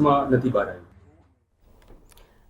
નથી બહાર આવ્યું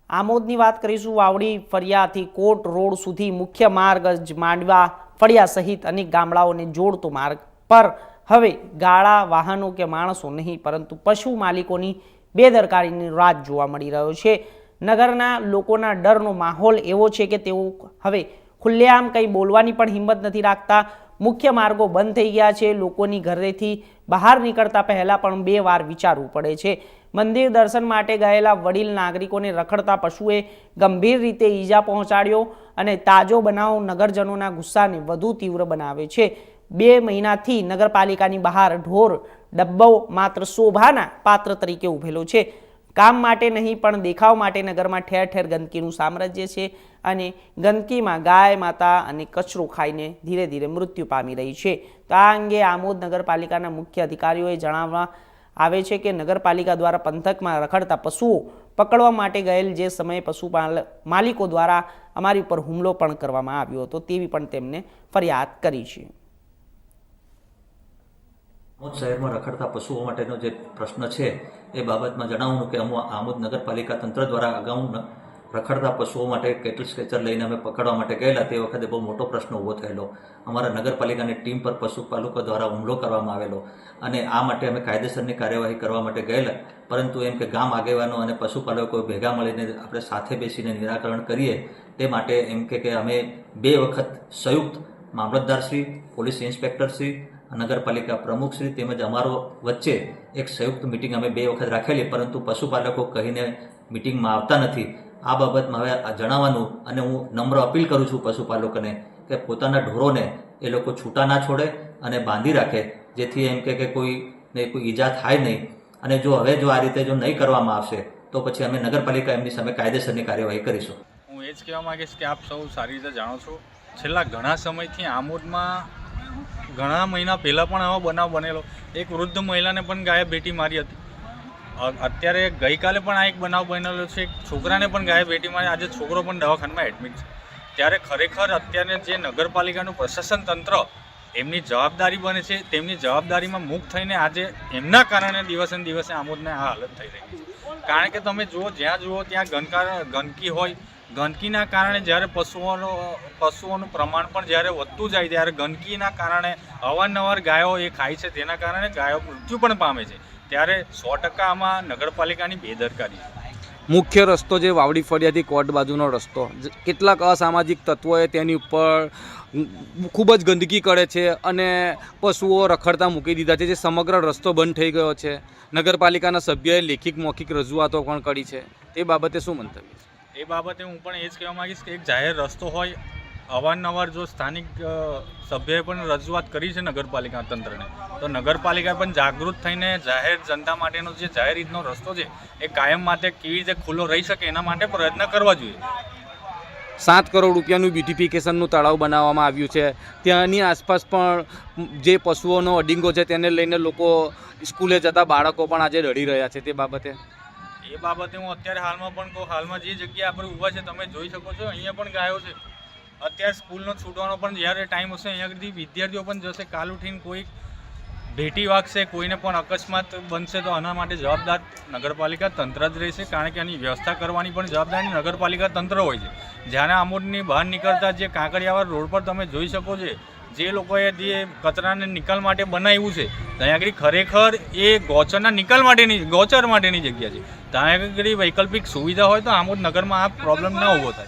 આમોદની વાત કરીશું, વાવડી ફળિયાથી કોટ રોડ સુધી મુખ્ય માર્ગ જ માંડવા, ફળિયા સહિત અનેક ગામડાઓને જોડતો માર્ગ. પર હવે ગાળા વાહનો કે માણસો નહીં, પરંતુ પશુ માલિકોની બેદરકારીની રાત જોવા મળી રહ્યો છે. નગરના લોકોના ડરનો માહોલ એવો છે કે તેઓ હવે ખુલ્લેઆમ કંઈ બોલવાની પણ હિંમત નથી રાખતા. મુખ્ય માર્ગો બંધ થઈ ગયા છે, લોકોની ઘરેથી બહાર નીકળતા પહેલાં પણ બે વાર વિચારવું પડે છે. મંદિર દર્શન માટે ગયેલા વડીલ નાગરિકોને રખડતા પશુએ ગંભીર રીતે ઈજા પહોંચાડ્યો અને તાજો બનાવ નગરજનોના ગુસ્સાને વધુ તીવ્ર બનાવે છે. બે મહિનાથી નગરપાલિકાની બહાર ઢોર ડબ્બો માત્ર શોભાના પાત્ર તરીકે ઉભેલો છે. કામ માટે નહીં, પણ દેખાવ માટે નગરમાં ઠેર ઠેર ગંદકીનું સામ્રાજ્ય છે અને ગંદકીમાં ગાય, માતા અને કચરો ખાઈને ધીરે ધીરે મૃત્યુ પામી રહી છે. તો આ અંગે આમોદ નગરપાલિકાના મુખ્ય અધિકારીઓએ જણાવવા આવે છે કે નગરપાલિકા દ્વારા પંથકમાં રખડતા પશુઓ પકડવા માટે ગયેલ જે સમયે પશુપાલ માલિકો દ્વારા અમારી ઉપર હુમલો પણ કરવામાં આવ્યો હતો તેવી પણ તેમને ફરિયાદ કરી છે. આમોદ શહેરમાં રખડતા પશુઓ માટેનો જે પ્રશ્ન છે, એ બાબતમાં જણાવવાનું કે આમોદ નગરપાલિકા તંત્ર દ્વારા અગાઉ રખડતા પશુઓ માટે કેટલ સ્ટ્રેચર લઈને અમે પકડવા માટે ગયેલા તે વખતે બહુ મોટો પ્રશ્ન ઊભો થયેલો. અમારા નગરપાલિકાની ટીમ પર પશુપાલકો દ્વારા હુમલો કરવામાં આવેલો અને આ માટે અમે કાયદેસરની કાર્યવાહી કરવા માટે ગયેલા. પરંતુ એમ કે ગામ આગેવાનો અને પશુપાલકો ભેગા મળીને આપણે સાથે બેસીને નિરાકરણ કરીએ તે માટે એમ કે અમે બે વખત સંયુક્ત મામલતદારશ્રી પોલીસ ઇન્સ્પેક્ટરશ્રી નગરપાલિકા પ્રમુખશ્રી તેમજ અમારો વચ્ચે એક સંયુક્ત મિટિંગ અમે બે વખત રાખેલી. પરંતુ પશુપાલકો કહીને મિટિંગમાં આવતા નથી. આ બાબતમાં હવે જણાવવાનું અને હું નમ્ર અપીલ કરું છું પશુપાલકોને કે પોતાના ઢોરોને એ લોકો છૂટા ના છોડે અને બાંધી રાખે, જેથી એમ કે કે કોઈને કોઈ ઈજા થાય નહીં. અને જો હવે જો આ રીતે જો નહીં કરવામાં આવશે, તો પછી અમે નગરપાલિકા એમની સામે કાયદેસરની કાર્યવાહી કરીશું. હું એ જ કહેવા માંગીશ કે આપ સૌ સારી રીતે જાણો છો, છેલ્લા ઘણા સમયથી આમોદમાં ઘણા મહિના પહેલાં પણ આવો બનાવ બનેલો. એક વૃદ્ધ મહિલાને પણ ગાયે બેટી મારી હતી. અત્યારે ગઈકાલે પણ આ એક બનાવ બનેલો છે. છોકરાને પણ ગાય બેટીમાં આજે છોકરો પણ દવાખાનામાં એડમિટ છે. ત્યારે ખરેખર અત્યારે જે નગરપાલિકાનું પ્રશાસન તંત્ર એમની જવાબદારી બને છે, તેમની જવાબદારીમાં મુક્ત થઈને આજે એમના કારણે દિવસે દિવસે આમોદને આ હાલત થઈ રહી છે. કારણ કે તમે જુઓ, જ્યાં જુઓ, ત્યાં ગનકાર ગંદકી હોય ગંદકીના કારણે જ્યારે પશુઓનો, પશુઓનું પ્રમાણ પણ જ્યારે વધતું જાય ત્યારે ગંદકીના કારણે અવારનવાર ગાયો એ ખાય છે, તેના કારણે ગાયો મૃત્યુ પણ પામે છે. ત્યારે સો ટકા આમાં નગરપાલિકાની બેદરકારી મુખ્ય રસ્તો જે વાવડી ફળિયાથી કોટ બાજુનો રસ્તો કેટલાક અસામાજિક તત્વોએ તેની ઉપર ખૂબ જ ગંદકી કરે છે અને પશુઓ રખડતા મૂકી દીધા છે, જે સમગ્ર રસ્તો બંધ થઈ ગયો છે. નગરપાલિકાના સભ્યએ લેખિત મૌખિક રજૂઆતો પણ કરી છે. તે બાબતે શું મંતવ્ય છે? એ બાબતે હું પણ એ જ કહેવા માગીશ કે એક જાહેર રસ્તો હોય, અવારનવાર જો સ્થાનિક સભ્યએ પણ રજૂઆત કરી છે નગરપાલિકા તંત્રને, તો નગરપાલિકા પણ જાગૃત થઈને જાહેર જનતા માટેનો જે જાહેર રીતનો રસ્તો છે, એ કાયમ માટે કેવી રીતે ખુલ્લો રહી શકે એના માટે પ્રયત્ન કરવા જોઈએ. સાત કરોડ રૂપિયાનું બ્યુટિફિકેશનનું તળાવ બનાવવામાં આવ્યું છે. ત્યાંની આસપાસ પણ જે પશુઓનો અડિંગો છે, તેને લઈને લોકો સ્કૂલે જતા બાળકો પણ આજે રડી રહ્યા છે તે બાબતે. એ બાબતે હું અત્યારે હાલમાં પણ કહું, હાલમાં જે જગ્યા આપણે ઊભા છે, તમે જોઈ શકો છો, અહીંયા પણ ગાયો છે. અત્યારે સ્કૂલનો છૂટવાનો પણ જ્યારે ટાઈમ હશે, અહીંયા સુધી વિદ્યાર્થીઓ પણ જશે, કાલ ઉઠીને કોઈ ભેટી વાગશે, કોઈને પણ અકસ્માત બનશે, તો આના માટે જવાબદાર નગરપાલિકા તંત્ર જ રહેશે, કારણ કે આની વ્યવસ્થા કરવાની પણ જવાબદારી નગરપાલિકા તંત્ર હોય છે. જ્યારે આમોદની બહાર નીકળતા જે કાંકરિયાવાડ રોડ પર તમે જોઈ શકો છો જે લોકોએ જે કચરાને નિકાલ માટે બનાવ્યું છે, ત્યાં આગળ ખરેખર એ ગોચરના નિકાલ માટેની, ગોચર માટેની જગ્યા છે. ત્યાં આગળ વૈકલ્પિક સુવિધા હોય તો આમોદ નગરમાં આ પ્રોબ્લેમ ન ઊભો થાય.